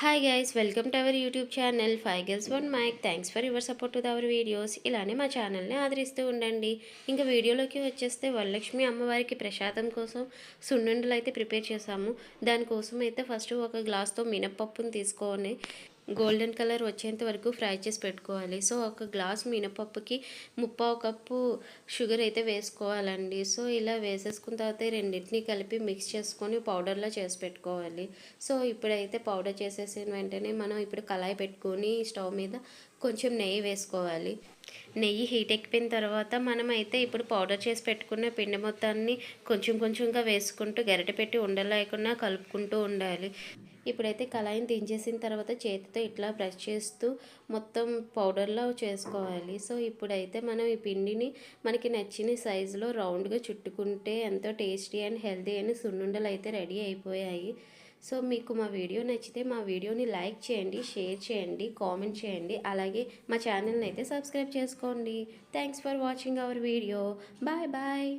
Hi guys welcome to our YouTube channel five girls one mike thanks for your support to our videos ఇలానే మా ఛానల్ని ఆదరిస్తూ ఉండండి. ఇంకా వీడియోలోకి వచ్చేస్తే వరలక్ష్మి అమ్మవారికి ప్రసాదం కోసం సున్నుండలు అయితే ప్రిపేర్ చేసాము దానికోసం అయితే ఫస్ట్ ఒక గ్లాస్తో మినప్పప్పును తీసుకొని గోల్డెన్ కలర్ వచ్చేంత వరకు ఫ్రై చేసి పెట్టుకోవాలి. సో ఒక గ్లాస్ మినపప్పుకి ముప్పావు కప్పు షుగర్ అయితే వేసుకోవాలండి. సో ఇలా వేసేసుకున్న తర్వాత రెండింటిని కలిపి మిక్స్ చేసుకొని పౌడర్లో చేసి పెట్టుకోవాలి. సో ఇప్పుడైతే పౌడర్ చేసేసిన వెంటనే మనం ఇప్పుడు కళాయి పెట్టుకొని స్టవ్ మీద కొంచెం నెయ్యి వేసుకోవాలి. నెయ్యి హీట్ ఎక్కిపోయిన తర్వాత మనం అయితే ఇప్పుడు పౌడర్ చేసి పెట్టుకున్న పిండి మొత్తాన్ని కొంచెం కొంచెంగా వేసుకుంటూ గరిటె పెట్టి ఉండలేకుండా కలుపుకుంటూ ఉండాలి. ఇప్పుడైతే కళాయిని దించేసిన తర్వాత చేతితో ఇట్లా బ్రష్ చేస్తూ మొత్తం పౌడర్లో చేసుకోవాలి. సో ఇప్పుడైతే మనం ఈ పిండిని మనకి నచ్చిన సైజులో రౌండ్గా చుట్టుకుంటే ఎంతో టేస్టీ అండ్ హెల్తీ అని సున్నుండలు అయితే రెడీ అయిపోయాయి. సో మీకు మా వీడియో నచ్చితే మా వీడియోని లైక్ చేయండి షేర్ చేయండి కామెంట్ చేయండి. అలాగే మా ఛానల్ని అయితే సబ్స్క్రైబ్ చేసుకోండి. Thanks for watching our video bye bye